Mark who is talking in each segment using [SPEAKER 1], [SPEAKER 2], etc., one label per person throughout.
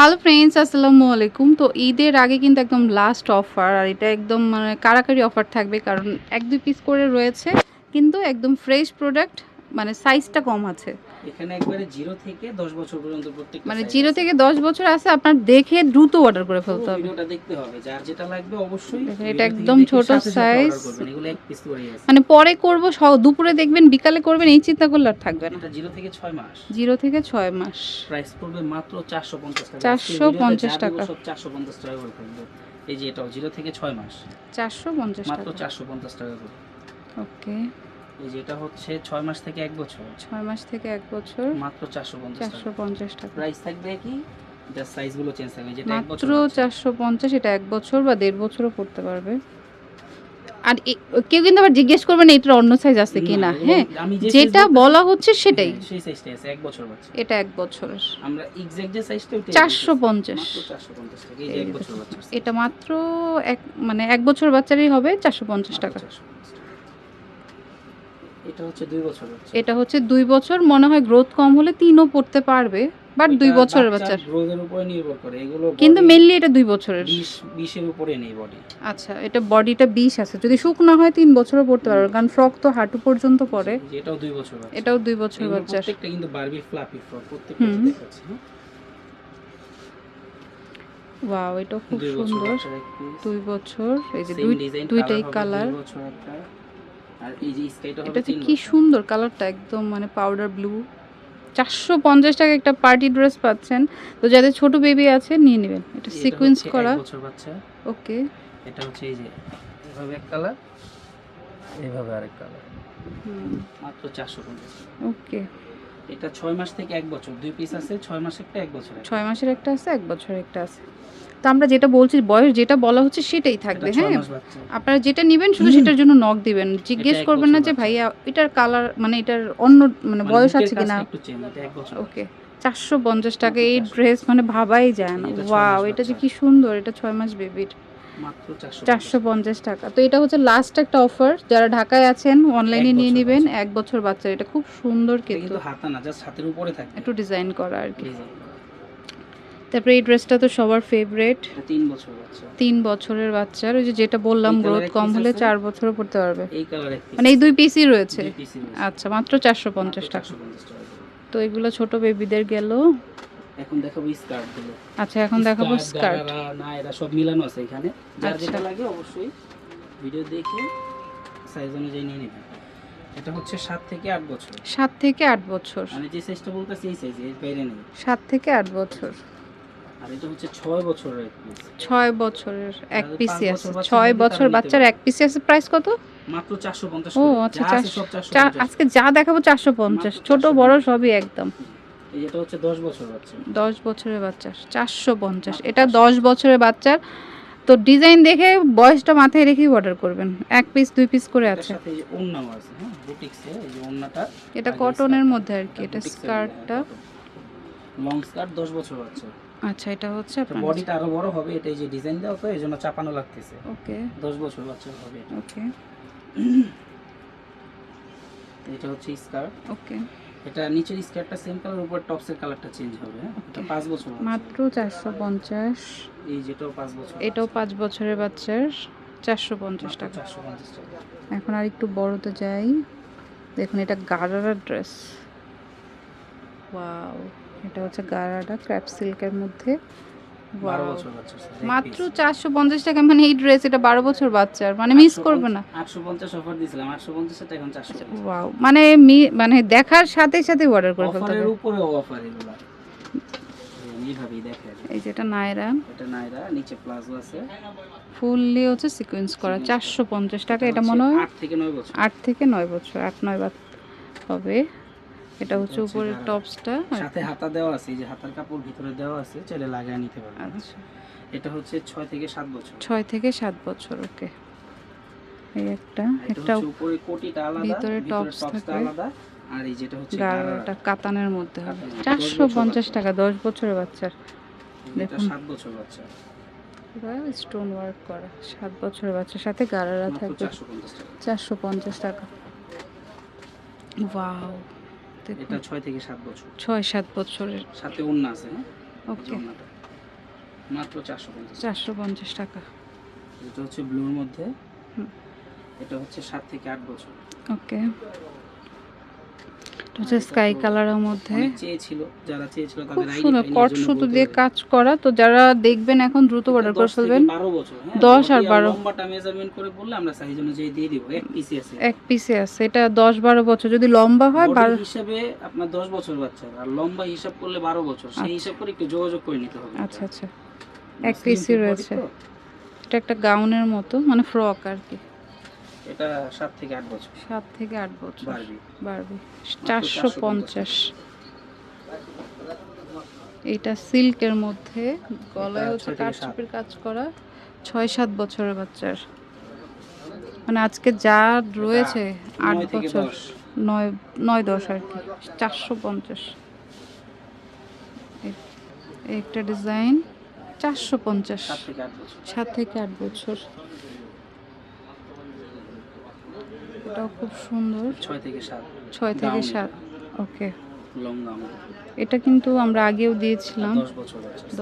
[SPEAKER 1] Hello friends আসসালামু আলাইকুম। তো ঈদের আগে কিন্তু একদম লাস্ট অফার আর এটা একদম মানে কারাকারি অফার থাকবে, কারণ এক দুই পিস করে রয়েছে, কিন্তু একদম ফ্রেশ প্রোডাক্ট মানে সাইজটা কম আছে।
[SPEAKER 2] এখানে একবারে জিরো থেকে দশ বছর পর্যন্ত প্রত্যেক
[SPEAKER 1] মানে জিরো থেকে দশ বছর আছে আপনার দেখে দ্রুত অর্ডার করে ফেলতে হবে।
[SPEAKER 2] ভিডিওটা দেখতে হবে যার যেটা লাগবে অবশ্যই
[SPEAKER 1] এটা একদম ছোট।
[SPEAKER 2] করবেন। এগুলো এক পিস করেই আছে।
[SPEAKER 1] মানে পরে করব দুপুরে দেখবেন বিকালে করবেন এই চিন্তা করলে আর থাকবে না।
[SPEAKER 2] এটা জিরো থেকে ছয় মাস।
[SPEAKER 1] জিরো থেকে ছয় মাস।
[SPEAKER 2] প্রাইস পড়বে মাত্র চারশো পঞ্চাশ টাকা।
[SPEAKER 1] 450 টাকা।
[SPEAKER 2] চারশো পঞ্চাশ টাকা করে থাকবে। এই যে এটাও জিরো থেকে ছয় মাস।
[SPEAKER 1] চারশো পঞ্চাশ
[SPEAKER 2] মাত্র
[SPEAKER 1] টাকা।
[SPEAKER 2] চারশো পঞ্চাশ টাকা করে।
[SPEAKER 1] ওকে
[SPEAKER 2] এই যে এটা হচ্ছে ছয় মাস থেকে এক বছর।
[SPEAKER 1] ছয় মাস থেকে এক বছর।
[SPEAKER 2] মাত্র চারশো পঞ্চাশ
[SPEAKER 1] চারশো
[SPEAKER 2] টাকা। প্রাইস থাকবে কি? সাইজগুলো চেঞ্জ থাকবে যেটা এক বছর
[SPEAKER 1] মাত্র
[SPEAKER 2] আছে।
[SPEAKER 1] চারশো পঞ্চাশ এটা এক বছর বা দেড় বছরও পড়তে পারবে। আর কেউ কিন্তু আবার জিজ্ঞেস করবেন এটার অন্য সাইজ আছে কি না
[SPEAKER 2] এগুলো
[SPEAKER 1] হ্যাঁ যেটা বলা হচ্ছে সেটাই।
[SPEAKER 2] হ্যাঁ, সেই সাইজটাই আছে এক বছর বাচ্চা।
[SPEAKER 1] এটা এক বছরের।
[SPEAKER 2] আমরা এক্সাক্ট যে সাইজটা
[SPEAKER 1] চারশো পঞ্চাশ।
[SPEAKER 2] 450 টাকা এই যে এক বছর বাচ্চা
[SPEAKER 1] এটা মাত্র এক মানে এক বছর বাচ্চারই হবে চারশো পঞ্চাশ টাকা।
[SPEAKER 2] এটা হচ্ছে দুই বছর
[SPEAKER 1] এটা হচ্ছে দুই বছর মনে হয় গ্রোথ কম হলে তিনও পড়তে পারবে বাট দুই বছরের বাচ্চার।
[SPEAKER 2] গ্রোথের উপরে নির্ভর করে এগুলো
[SPEAKER 1] কিন্তু মেনলি এটা দুই বছরের।
[SPEAKER 2] 20 20 এর উপরে নেই বডি
[SPEAKER 1] আচ্ছা এটা বডিটা বিশ আছে। যদি শুকনো হয় তিন বছরও পড়তে পারবে কারণ ফ্রক তো হাঁটু পর্যন্ত পড়ে।
[SPEAKER 2] এটাও দুই বছর
[SPEAKER 1] এটাও দুই বছর বাচ্চার।
[SPEAKER 2] প্রত্যেকটা কিন্তু বারবি ফ্লাফি ফ্রক প্রত্যেকটা দেখাচ্ছি হ্যাঁ?
[SPEAKER 1] ওয়াও এটাও খুব সুন্দর। দুই বছর এই যে দুই দুইটাই কালার
[SPEAKER 2] দুই বছর একটা। আর এই যে স্কাইটা হবে
[SPEAKER 1] এটাতে কি সুন্দর কালারটা একদম মানে পাউডার ব্লু চারশো পঞ্চাশ টাকা একটা পার্টি ড্রেস পাচ্ছেন। তো যাদের ছোট বেবি আছে নিয়ে নেবেন। এটা সিকুয়েন্স করা। ওকে।
[SPEAKER 2] এটা হচ্ছে এই যে এভাবে এক কালার এইভাবে আরেক কালার মাত্র চারশো পঞ্চাশ।
[SPEAKER 1] ওকে।
[SPEAKER 2] এটা ছয় মাস থেকে এক বছর। দুই পিস আছে ছয় মাস একটা এক বছর একটা।
[SPEAKER 1] ছয় মাসের একটা আছে এক বছরের একটা আছে। তো আমরা যেটা বলছি বয়স যেটা বলা হচ্ছে সেটাই থাকবে হ্যাঁ? আপনারা যেটা নেবেন শুধু সেটার জন্য নক দিবেন। জিজ্ঞেস করবেন না যে ভাইয়া এটার কালার মানে এটার অন্য মানে বয়স আছে কিনা? ওকে চারশো পঞ্চাশ টাকা এই ড্রেস মানে ভাবাই যায় না। ওয়াও এটা যে কি সুন্দর এটা ছয় মাস বেবির
[SPEAKER 2] চারশো
[SPEAKER 1] পঞ্চাশ। টাকা। তো এটা হচ্ছে লাস্ট একটা অফার যারা ঢাকায় আছেন অনলাইনে নিয়ে নেবেন। এক বছর বাচ্চা। এটা খুব সুন্দর কিন্তু
[SPEAKER 2] হাতা না জাস্ট হাতের উপরে থাকে।
[SPEAKER 1] একটু ডিজাইন করা আর কি। তারপরে এই ড্রেসটা তো সবার ফেভারেট
[SPEAKER 2] তিন বছর বাচ্চা।
[SPEAKER 1] তিন বছরের বাচ্চার ওই যে যেটা বললাম গ্রোথ কম হলে চার বছরও পড়তে পারবে। মানে এই দুই। পিসই রয়েছে। আচ্ছা মাত্র চারশো পঞ্চাশ টাকা।
[SPEAKER 2] 450 টাকা। করে।
[SPEAKER 1] তো এগুলো ছোট বেবিদের গেল।
[SPEAKER 2] এখন দেখাবো স্কার্টগুলো।
[SPEAKER 1] আচ্ছা এখন দেখাবো স্কার্ট
[SPEAKER 2] না এরা সব মিলানো আছে এখানে। যার
[SPEAKER 1] আচ্ছা।
[SPEAKER 2] যেটা লাগে অবশ্যই ভিডিও দেখে সাইজ অনুযায়ী নিয়ে নেবেন। এটা হচ্ছে সাত থেকে আট বছর।
[SPEAKER 1] সাত থেকে আট বছর।
[SPEAKER 2] মানে যে সাইজটা বলতেছি এই সাইজ এর বাইরে নেই।
[SPEAKER 1] সাত থেকে আট বছর।
[SPEAKER 2] আর এটা হচ্ছে ছয় বছরের এক।
[SPEAKER 1] ছয় বছরের এক পিসি আছে। ছয় বছর বাচ্চার এক পিসি আছে। প্রাইস কত?
[SPEAKER 2] মাত্র চারশো পঞ্চাশ
[SPEAKER 1] ও আচ্ছা আজকে যা দেখাবো চারশো পঞ্চাশ।
[SPEAKER 2] মাত্র
[SPEAKER 1] ছোট বড় সবই একদম।
[SPEAKER 2] এই যেটা হচ্ছে দশ বছর বাচ্চা।
[SPEAKER 1] দশ বছরের বাচ্চার চারশো পঞ্চাশ। এটা দশ বছরের বাচ্চার। তো ডিজাইন দেখে বয়সটা মাথায় রেখেই অর্ডার করবেন। এক পিস দুই পিস করে আছে।
[SPEAKER 2] সাথে এই যে আছে হ্যাঁ? বুটিক্সে এই যে ওড়নাটা
[SPEAKER 1] এটা কটনের মধ্যে আর কি এটা স্কার্টটা।
[SPEAKER 2] লং স্কার্ট দশ বছর বাচ্চা।
[SPEAKER 1] আচ্ছা এটা হচ্ছে আপনার
[SPEAKER 2] বডিটা আরও বড় হবে এটা এই যে ডিজাইন দেওয়া তো এই জন্য চাপানো লাগতেছে।
[SPEAKER 1] ওকে।
[SPEAKER 2] দশ বছর বাচ্চা হবে
[SPEAKER 1] ওকে।
[SPEAKER 2] এটা হচ্ছে স্কার্ট।
[SPEAKER 1] ওকে।
[SPEAKER 2] এটা নিচের স্কার্টটা সেম কালার উপর টপসের কালারটা চেঞ্জ হবে হ্যাঁ? এটা 5 বছর
[SPEAKER 1] মাত্র চারশো পঞ্চাশ।
[SPEAKER 2] এই যেটাও 5 বছর
[SPEAKER 1] এটাও 5 বছরের বাচ্চার চারশো পঞ্চাশ টাকা।
[SPEAKER 2] চারশো পঞ্চাশ টাকা।
[SPEAKER 1] এখন আর একটু বড়তে যাই। দেখুন এটা গারারা ড্রেস। ওয়াও এটা হচ্ছে গারারা ক্র্যাপ সিল্কের মধ্যে। মাত্র চারশো পঞ্চাশ টাকা মানে এই ড্রেস এটা বারো বছর বাচ্চার মানে মিস করবে না।
[SPEAKER 2] আটশো পঞ্চাশ অফার দিয়েছিলাম আটশো পঞ্চাশ এখন চারশো
[SPEAKER 1] ওয়াও মানে মানে দেখার সাথে সাথে অর্ডার করে ফেলতে হবে।
[SPEAKER 2] উপরে অফার এগুলা। এইভাবেই দেখে
[SPEAKER 1] এই যেটা নায়রা।
[SPEAKER 2] এটা নাইরা নিচে প্লাজো আছে।
[SPEAKER 1] ফুললি হচ্ছে সিকোয়েন্স করা চারশো পঞ্চাশ টাকা এটা মনে হয়
[SPEAKER 2] আট থেকে নয় বছর।
[SPEAKER 1] আট থেকে নয় বছর আট নয় হবে। এটা হচ্ছে উপরের টপসটা
[SPEAKER 2] সাথে হাতা দেওয়া আছে এই যে হাতার কাপড় ভিতরে দেওয়া আছে চাইলে লাগিয়ে নিতে পারবেন।
[SPEAKER 1] আচ্ছা।
[SPEAKER 2] এটা হচ্ছে ছয় থেকে সাত বছর।
[SPEAKER 1] ছয় থেকে সাত বছর ওকে। এই একটা
[SPEAKER 2] এটা
[SPEAKER 1] একটা
[SPEAKER 2] উপরে কোটিটা আলাদা
[SPEAKER 1] ভিতরে থাকবে।
[SPEAKER 2] আলাদা আর এই যেটা হচ্ছে
[SPEAKER 1] গাড়াটা কাতানের মধ্যে হবে।
[SPEAKER 2] কাতানের, দশ
[SPEAKER 1] চারশো
[SPEAKER 2] বছর
[SPEAKER 1] পঞ্চাশ
[SPEAKER 2] বাচ্চা।
[SPEAKER 1] টাকা দশ বছরের বাচ্চার। দেখুন।
[SPEAKER 2] সাত বছর বাচ্চা।
[SPEAKER 1] স্টোন ওয়ার্ক করা সাত বছরের বাচ্চার সাথে গাড়ারা থাকবে।
[SPEAKER 2] চারশো পঞ্চাশ টাকা।
[SPEAKER 1] চারশো পঞ্চাশ টাকা। ওয়াও দেখুন
[SPEAKER 2] এটা ছয় থেকে সাত বছর।
[SPEAKER 1] ছয় সাত বছরের।
[SPEAKER 2] সাথে ওড়না আছে হ্যাঁ?
[SPEAKER 1] ওকে।
[SPEAKER 2] মাত্র চারশো পঞ্চাশ।
[SPEAKER 1] চারশো পঞ্চাশ টাকা।
[SPEAKER 2] এটা হচ্ছে ব্লুর মধ্যে। এটা হচ্ছে সাত থেকে আট বছর।
[SPEAKER 1] ওকে। হচ্ছে স্কাই কালারের মধ্যে।
[SPEAKER 2] চেয়েছিল যারা চেয়েছিল
[SPEAKER 1] খুব সুন্দর কট সুতো দিয়ে কাজ করা। তো যারা দেখবেন এখন দ্রুত অর্ডার করে ফেলবেন।
[SPEAKER 2] বারো বছর হ্যাঁ?
[SPEAKER 1] দশ আর
[SPEAKER 2] যদি
[SPEAKER 1] বারো।
[SPEAKER 2] লম্বাটা মেজারমেন্ট করে বললে আমরা সাইজ অনুযায়ী দিয়ে দিব এক পিসি আছে।
[SPEAKER 1] এক পিসে আছে এটা দশ বারো বছর। যদি লম্বা হয়
[SPEAKER 2] বডি
[SPEAKER 1] বারো
[SPEAKER 2] হিসাবে আপনার দশ বছর বাচ্চা আর লম্বা হিসাব করলে বারো বছর। সেই
[SPEAKER 1] আচ্ছা।
[SPEAKER 2] হিসাব করে একটু যোগাযোগ করে নিতে হবে।
[SPEAKER 1] আচ্ছা আচ্ছা। এক পিসই রয়েছে। এটা একটা গাউনের মতো মানে ফ্রক আর কি।
[SPEAKER 2] এটা থেকে বছর।
[SPEAKER 1] সাত থেকে আট বছর।
[SPEAKER 2] বাড়বি
[SPEAKER 1] বাড়বে চারশো পঞ্চাশ। এটা সিল্কের মধ্যে। গলায় হচ্ছে। কাঠচুপির কাজ করা। ছয় সাত বছরের বাচ্চার। মানে আজকে যা রয়েছে আট বছর। নয় নয় দশ আর কি। চারশো পঞ্চাশ। এই- এই একটা ডিজাইন। চারশো পঞ্চাশ।
[SPEAKER 2] সাত থেকে আট বছর।
[SPEAKER 1] এটাও খুব সুন্দর।
[SPEAKER 2] ছয় থেকে সাত।
[SPEAKER 1] ছয় থেকে সাত ওকে। এটা কিন্তু আমরা আগেও দিয়েছিলাম।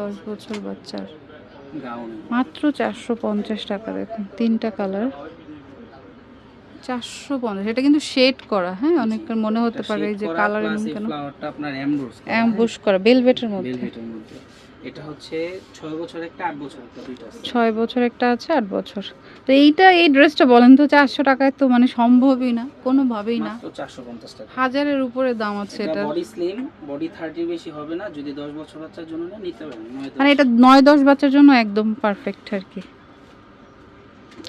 [SPEAKER 2] দশ বছর
[SPEAKER 1] বাচ্চার। মাত্র চারশো পঞ্চাশ টাকা দেখুন তিনটা কালার। চারশো পঞ্চাশ এটা কিন্তু শেড করা হ্যাঁ? অনেকের মনে হতে পারে যে কালার এমন কেন? অ্যাম্বুশ করা বেলভেটের মধ্যে।
[SPEAKER 2] এটা হচ্ছে ছয় বছর একটা আট বছর একটা দুইটা আছে।
[SPEAKER 1] ছয় বছর একটা আছে আট বছর। তো এইটা এই ড্রেসটা বলেন তো চারশো টাকায় তো মানে সম্ভবই না কোনোভাবেই না।
[SPEAKER 2] মাত্র চারশো পঞ্চাশ টাকা।
[SPEAKER 1] হাজারের উপরে দাম আছে
[SPEAKER 2] এটা বডি স্লিম বডি থার্টির বেশি হবে না যদি দশ বছর বাচ্চার জন্য নেন, নিতে পারেন।
[SPEAKER 1] মানে এটা নয় দশ বাচ্চার জন্য একদম পারফেক্ট আর কি।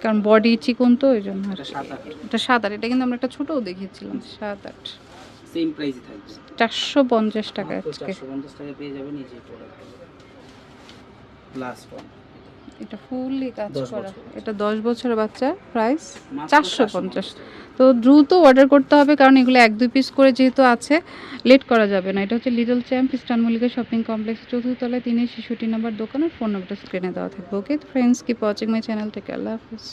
[SPEAKER 1] কারণ বডি চিকন তো ওই জন্য
[SPEAKER 2] এটা। সাত আট।
[SPEAKER 1] এটা সাত আট এটা কিন্তু আমরা একটা ছোটও দেখিয়েছিলাম সাত আট।
[SPEAKER 2] সেম প্রাইসই থাকবে।
[SPEAKER 1] চারশো পঞ্চাশ টাকা আজকে।
[SPEAKER 2] চারশো পঞ্চাশ টাকা পেয়ে যাবেন এই যে প্রোডাক্ট ওয়ান
[SPEAKER 1] এটা ফুললি কাজ করা। এটা দশ বছরের বাচ্চা প্রাইস
[SPEAKER 2] মাত্র
[SPEAKER 1] চারশো পঞ্চাশ। তো দ্রুত অর্ডার করতে হবে কারণ এগুলো এক দুই পিস করে যেহেতু আছে লেট করা যাবে না। এটা হচ্ছে little champ eastern Mallika shopping complex চতুর্থতলায় তিনি শিশুটি নাম্বার দোকানের ফোন নাম্বারটা স্ক্রিনে দেওয়া থাকবে। Okay friends keep watching my channel থেকে আল্লাহ হাফিজ।